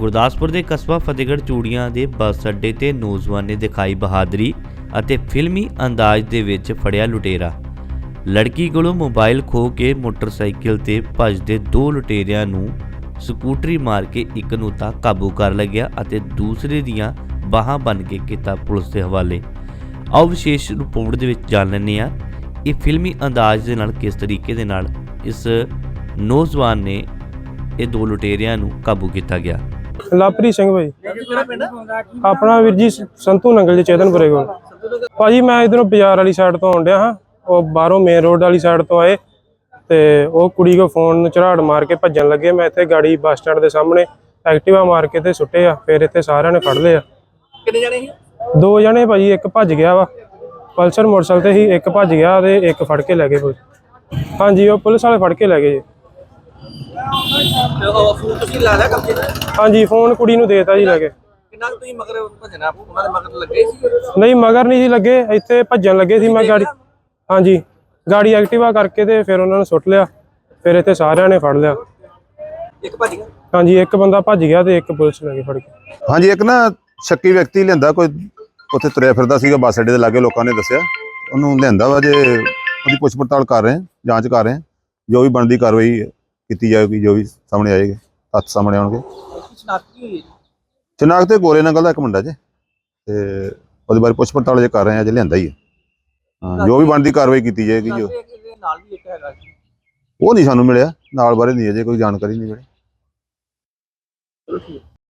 ਗੁਰਦਾਸਪੁਰ ਦੇ ਕਸਬਾ ਫਤਿਹਗੜ੍ਹ ਚੂੜੀਆਂ ਦੇ ਬੱਸ ਅੱਡੇ ਤੇ ਨੌਜਵਾਨ ਨੇ ਦਿਖਾਈ ਬਹਾਦਰੀ ਅਤੇ ਫਿਲਮੀ ਅੰਦਾਜ਼ ਦੇ ਵਿੱਚ ਫੜਿਆ ਲੁਟੇਰਾ। ਲੜਕੀ ਕੋਲੋਂ ਮੋਬਾਈਲ ਖੋ ਕੇ ਮੋਟਰਸਾਈਕਲ ਤੇ ਭੱਜਦੇ ਦੋ ਲੁਟੇਰਿਆਂ ਨੂੰ ਸਕੂਟਰੀ ਮਾਰ ਕੇ ਇੱਕ ਨੂੰ ਤਾਂ ਕਾਬੂ ਕਰ ਲਿਆ ਅਤੇ ਦੂਸਰੇ ਦੀਆਂ ਬਾਹਾਂ ਬੰਨ ਕੇ ਕੀਤਾ ਪੁਲਿਸ ਦੇ ਹਵਾਲੇ। ਆਓ ਵਿਸ਼ੇਸ਼ ਰਿਪੋਰਟ ਦੇ ਵਿੱਚ ਜਾਣ ਲੈਂਦੇ ਹਾਂ, ਇਹ ਫਿਲਮੀ ਅੰਦਾਜ਼ ਦੇ ਨਾਲ ਕਿਸ ਤਰੀਕੇ ਦੇ ਨਾਲ ਇਸ ਨੌਜਵਾਨ ਨੇ ਇਹ ਦੋ ਲੁਟੇਰਿਆਂ ਨੂੰ ਕਾਬੂ ਕੀਤਾ ਗਿਆ। ਲਾਪਰੀ ਸਿੰਘ ਭਾਈ ਆਪਣਾ ਵੀਰ ਜੀ ਸੰਤੂ ਨੰਗਲ ਜੀ ਚੇਤਨਪੁਰੇ ਕੋਲ। ਭਾਜੀ ਮੈਂ ਇਧਰੋਂ ਬਾਜ਼ਾਰ ਵਾਲੀ ਸਾਈਡ ਤੋਂ ਆਉਂਦਿਆ ਹਾਂ। ਉਹ ਬਾਹਰੋਂ ਮੇਨ ਰੋਡ ਵਾਲੀ ਸਾਈਡ ਤੋਂ ਆਏ ਤੇ ਉਹ ਕੁੜੀ ਕੋ ਫੋਨ ਨੂੰ ਝਰਾੜ ਮਾਰ ਕੇ ਭੱਜਣ ਲੱਗੇ। ਮੈਂ ਇੱਥੇ ਗਾੜੀ ਬੱਸ ਸਟੈਂਡ ਦੇ ਸਾਹਮਣੇ ਐਕਟਿਵਾ ਮਾਰ ਕੇ ਤੇ ਸੁੱਟੇ ਆ। ਫਿਰ ਇੱਥੇ ਸਾਰਿਆਂ ਨੇ ਫੜ ਲਏ ਆ। ਕਿੰਨੇ ਜਣੇ ਸੀ? ਦੋ ਜਣੇ ਭਾਜੀ ਇੱਕ ਭੱਜ ਗਿਆ ਵਾ। ਪਲਸਰ ਮੋਟਰਸਾਈਕਲ ਤੇ ਹੀ ਇੱਕ ਭੱਜ ਗਿਆ ਤੇ ਇੱਕ ਫੜ ਕੇ ਲੈ ਗਏ ਹਾਂਜੀ ਉਹ ਪੁਲਿਸ ਵਾਲੇ ਫੜ ਕੇ ਲੈ ਗਏ ਜੀ। ਉਹ ਫੋਨ ਤੁਸੀਂ ਲਾ ਲਿਆ ਕਬਜੇ ਤੇ? ਹਾਂਜੀ ਫੋਨ ਕੁੜੀ ਨੂੰ ਦੇਤਾ ਜੀ ਲੈ ਕੇ। ਕਿੰਨਾ ਕੁ ਤੁਸੀਂ ਮਗਰ ਭਜਣਾ? ਉਹਨਾਂ ਦੇ ਮਗਰ ਲੱਗੇ ਸੀ? ਨਹੀਂ ਮਗਰ ਨਹੀਂ ਲੱਗੇ ਇੱਥੇ ਭੱਜਣ ਲੱਗੇ ਸੀ ਮੈਂ ਗਾੜੀ। ਹਾਂਜੀ ਗਾੜੀ ਐਕਟਿਵਾ ਕਰਕੇ ਤੇ ਫਿਰ ਉਹਨਾਂ ਨੂੰ ਸੁੱਟ ਲਿਆ। ਫਿਰ ਇੱਥੇ ਸਾਰਿਆਂ ਨੇ ਫੜ ਲਿਆ। ਇੱਕ ਭੱਜ ਗਿਆ? ਹਾਂਜੀ ਇੱਕ ਬੰਦਾ ਭੱਜ ਗਿਆ ਤੇ ਇੱਕ ਪੁਲਿਸ ਲੈ ਕੇ ਫੜ ਗਈ ਹਾਂਜੀ ਇੱਕ ਨਾ ਸ਼ੱਕੀ ਵਿਅਕਤੀ ਲਿਆਂਦਾ ਕੋਈ ਉੱਥੇ ਤੁਰਿਆ ਫਿਰਦਾ ਸੀਗਾ ਬੱਸ ਅੱਡੇ ਦੇ ਲਾਗੇ ਲੋਕਾਂ ਨੇ ਦੱਸਿਆ। ਉਹਨੂੰ ਲਿਆਂਦਾ ਵਾ ਜੇ ਉਹਦੀ ਪੁੱਛ ਪੜਤਾਲ ਕਰ ਰਹੇ ਹਾਂ ਜਾਂਚ ਕਰ ਰਹੇ ਹਾਂ ਜੋ ਵੀ ਬਣਦੀ ਕਾਰਵਾਈ ਕੀਤੀ ਜਾਏਗੀ ਜੋ ਵੀ ਸਾਹਮਣੇ ਆਏਗੀ ਤੱਥ ਸਾਹਮਣੇ ਆਉਣਗੇ। ਚਨਾਕ ਤੇ ਗੋਰੇ ਨੰਗਲ ਦਾ ਇੱਕ ਮੁੰਡਾ ਜੇ ਤੇ ਉਹਦੇ ਬਾਰੇ ਪੁੱਛ ਪੜਤਾਲ ਜੇ ਕਰ ਰਹੇ ਹਾਂ ਜੇ ਲਿਆਂਦਾ ਹੀ ਹੈ। ਹਾਂ ਜੋ ਵੀ ਬਣਦੀ ਕਾਰਵਾਈ ਕੀਤੀ ਜਾਏਗੀ ਜੋ। ਨਾਲ ਵੀ ਇੱਕ ਹੈਗਾ ਉਹ ਨਹੀਂ ਸਾਨੂੰ ਮਿਲਿਆ ਨਾਲ ਬਾਰੇ ਨਹੀਂ ਅਜੇ ਕੋਈ ਜਾਣਕਾਰੀ ਨਹੀਂ ਮਿਲੀ।